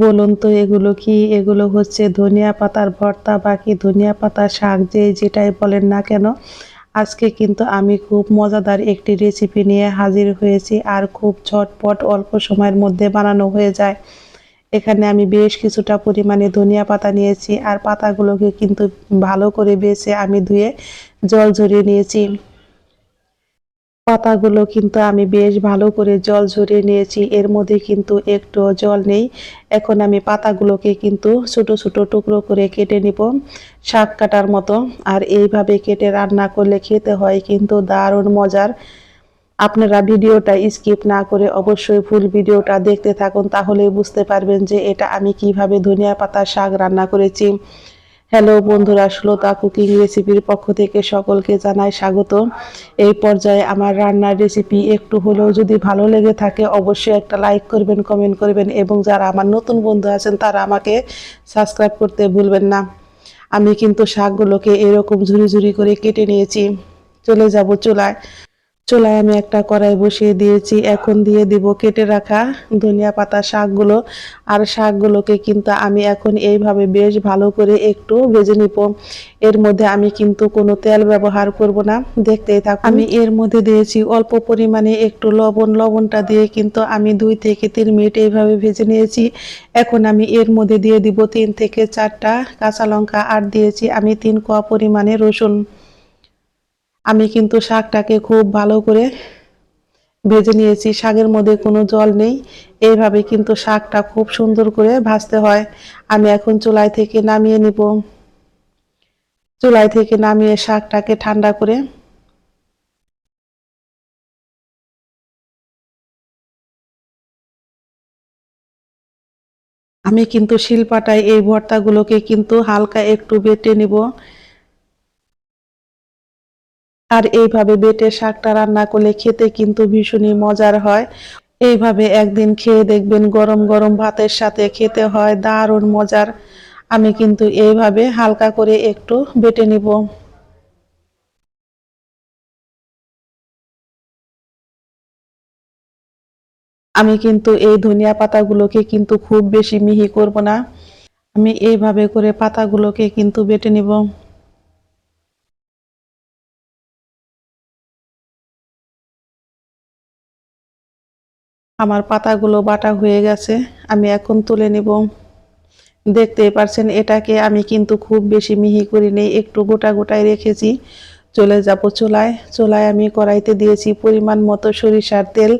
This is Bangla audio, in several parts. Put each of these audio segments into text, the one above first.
বলুন তো, এগুলো কি? এগুলো হচ্ছে ধনিয়া পাতার ভর্তা, বাকি ধনিয়া পাতার শাক যে যেটাই বলেন না কেন, আজকে কিন্তু আমি খুব মজাদার একটি রেসিপি নিয়ে হাজির হয়েছি আর খুব ঝটপট অল্প সময়ের মধ্যে বানানো হয়ে যায়। এখানে আমি বেশ কিছুটা পরিমাণে ধনিয়া পাতা নিয়েছি আর পাতাগুলোকে কিন্তু ভালো করে বেছে আমি ধুয়ে জল ঝরিয়ে নিয়েছি। পাতাগুলো কিন্তু আমি বেশ ভালো করে জল ঝরিয়ে নিয়েছি। এর মধ্যে কিন্তু একটু জল নেই। এখন আমি পাতাগুলোকে কিন্তু ছোট ছোট টুকরো করে কেটে নিব শাক কাটার মতো। আর এইভাবে কেটে রান্না করলে খেতে হয় কিন্তু দারুণ মজার। আপনারা ভিডিওটা স্কিপ না করে অবশ্যই ফুল ভিডিওটা দেখতে থাকুন, তাহলেই বুঝতে পারবেন যে এটা আমি কীভাবে ধনিয়া পাতার শাক রান্না করেছি। হ্যালো বন্ধুরা শ্লোতা কুকিং রেসিপির পক্ষ থেকে সকলকে জানাই স্বাগত। এই পর্যায়ে আমার রান্নার রেসিপি একটু হলেও যদি ভালো লেগে থাকে, অবশ্যই একটা লাইক করবেন কমেন্ট করবেন এবং যারা আমার নতুন বন্ধু আছেন, তারা আমাকে সাবস্ক্রাইব করতে ভুলবেন না। আমি কিন্তু শাকগুলোকে এরকম ঝুরি ঝুরি করে কেটে নিয়েছি। চলে যাব চুলায়। চুলায় আমি একটা কড়াই বসিয়ে দিয়েছি। এখন দিয়ে দিব কেটে রাখা ধনিয়া পাতা শাকগুলো। আর শাকগুলোকে কিন্তু আমি এখন এইভাবে বেশ ভালো করে একটু ভেজে নিব। এর মধ্যে আমি কিন্তু কোনো তেল ব্যবহার করব না। দেখতেই থাক আমি এর মধ্যে দিয়েছি অল্প পরিমাণে একটু লবণ। লবণটা দিয়ে কিন্তু আমি দুই থেকে তিন মিনিট এইভাবে ভেজে নিয়েছি। এখন আমি এর মধ্যে দিয়ে দিব তিন থেকে চারটা কাঁচা লঙ্কা। আর দিয়েছি আমি তিন কোয়া পরিমাণে রসুন। আমি কিন্তু শাকটাকে খুব ভালো করে ভেজে নিয়েছি। শাকের মধ্যে কোনো জল নেই। এইভাবে কিন্তু শাকটা খুব সুন্দর করে ভাজতে হয়। আমি এখন চুলাই থেকে নামিয়ে নিব। চুলাই থেকে নামিয়ে শাকটাকে ঠান্ডা করে আমি কিন্তু শিলপাটায় এই ভর্তাগুলোকে কিন্তু হালকা একটু বেটে নিব। আর এইভাবে বেটে শাকটা রান্না করলে খেতে কিন্তু ভীষণই মজার হয়। এইভাবে একদিন খেয়ে দেখবেন গরম গরম ভাতের সাথে খেতে হয়, দারুণ মজার। আমি কিন্তু এইভাবে হালকা করে একটু বেটে নিব। আমি কিন্তু এই ধনিয়া পাতাগুলোকে কিন্তু খুব বেশি মিহি করব না। আমি এইভাবে করে পাতাগুলোকে কিন্তু বেটে নিব। আমার পাতাগুলো বাটা হয়ে গেছে, আমি এখন তুলে নেব। দেখতেই পারছেন, এটাকে আমি কিন্তু খুব বেশি মিহি করি নেই, একটু গোটা গোটায় রেখেছি। চলে যাব চুলায়। চুলায় আমি কড়াইতে দিয়েছি পরিমাণ মতো সরিষার তেল।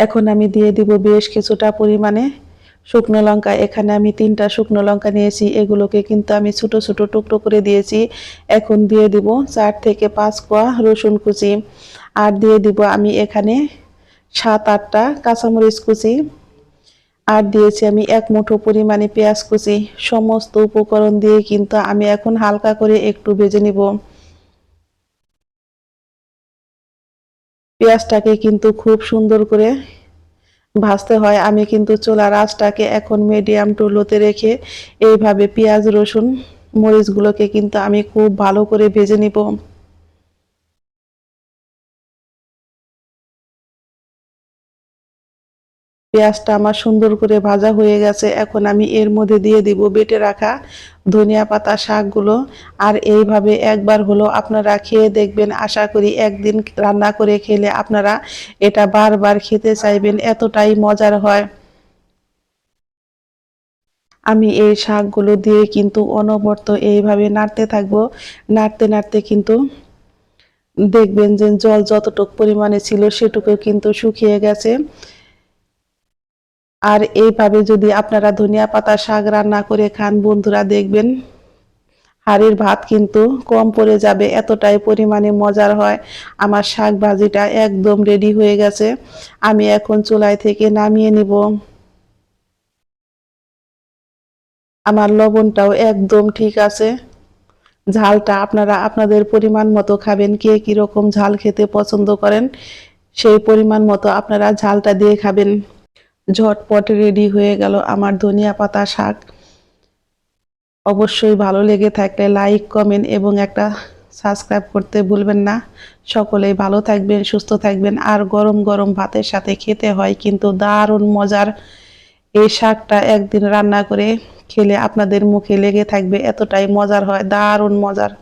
এখন আমি দিয়ে দিব বেশ কিছুটা পরিমাণে শুকনো লঙ্কা। এখানে আমি তিনটা শুকনো লঙ্কা নিয়েছি, এগুলোকে কিন্তু আমি ছোট ছোট টুকরো করে দিয়েছি। এখন দিয়ে দিব চার থেকে পাঁচ কোয়া রসুন কুচি। আর দিয়ে দিব আমি এখানে সাত আটটা কাঁচামরিচ কুচি আর দিয়েছি আমি এক মুঠো পরিমাণে পেঁয়াজ কুচি। সমস্ত উপকরণ দিয়ে কিন্তু আমি এখন হালকা করে একটু ভেজে নিব। পেঁয়াজটাকে কিন্তু খুব সুন্দর করে ভাজতে হয়। আমি কিন্তু চোলা রাজটাকে এখন মিডিয়াম টু লোতে রেখে এইভাবে পেঁয়াজ, রসুন, মরিচগুলোকে কিন্তু আমি খুব ভালো করে ভেজে নিব। পেঁয়াজটা আমার সুন্দর করে ভাজা হয়ে গেছে। এখন আমি এর মধ্যে দিয়ে দিব বেটে রাখা ধনিয়া পাতা শাকগুলো। আর এইভাবে একবার হলো আপনারা খেয়ে দেখবেন। আশা করি একদিন রান্না করে খেলে আপনারা এটা বারবার খেতে চাইবেন। এতটাই মজার হয়। আমি এই শাকগুলো দিয়ে কিন্তু অনবর্ত এইভাবে নাড়তে থাকব। নাড়তে নাড়তে কিন্তু দেখবেন যে জল যতটুক পরিমাণে ছিল সেটুকু কিন্তু শুকিয়ে গেছে। আর এইভাবে যদি আপনারা ধনিয়া পাতা, শাক রান্না করে খান, বন্ধুরা দেখবেন হাড়ির ভাত কিন্তু কম পড়ে যাবে, এতটাই পরিমাণে মজার হয়। আমার শাক ভাজিটা একদম রেডি হয়ে গেছে। আমি এখন চুলাই থেকে নামিয়ে নিব। আমার লবণটাও একদম ঠিক আছে। ঝালটা আপনারা আপনাদের পরিমাণ মতো খাবেন, কে কীরকম ঝাল খেতে পছন্দ করেন, সেই পরিমাণ মতো আপনারা ঝালটা দিয়ে খাবেন। ঝটপট রেডি হয়ে গেল আমার ধনিয়া পাতা শাক। অবশ্যই ভালো লেগে থাকলে লাইক কমেন্ট এবং একটা সাবস্ক্রাইব করতে ভুলবেন না। সকলেই ভালো থাকবেন, সুস্থ থাকবেন। আর গরম গরম ভাতের সাথে খেতে হয় কিন্তু দারুণ মজার এই শাকটা একদিন রান্না করে খেলে আপনাদের মুখে লেগে থাকবে, এতটাই মজার হয়, দারুণ মজার।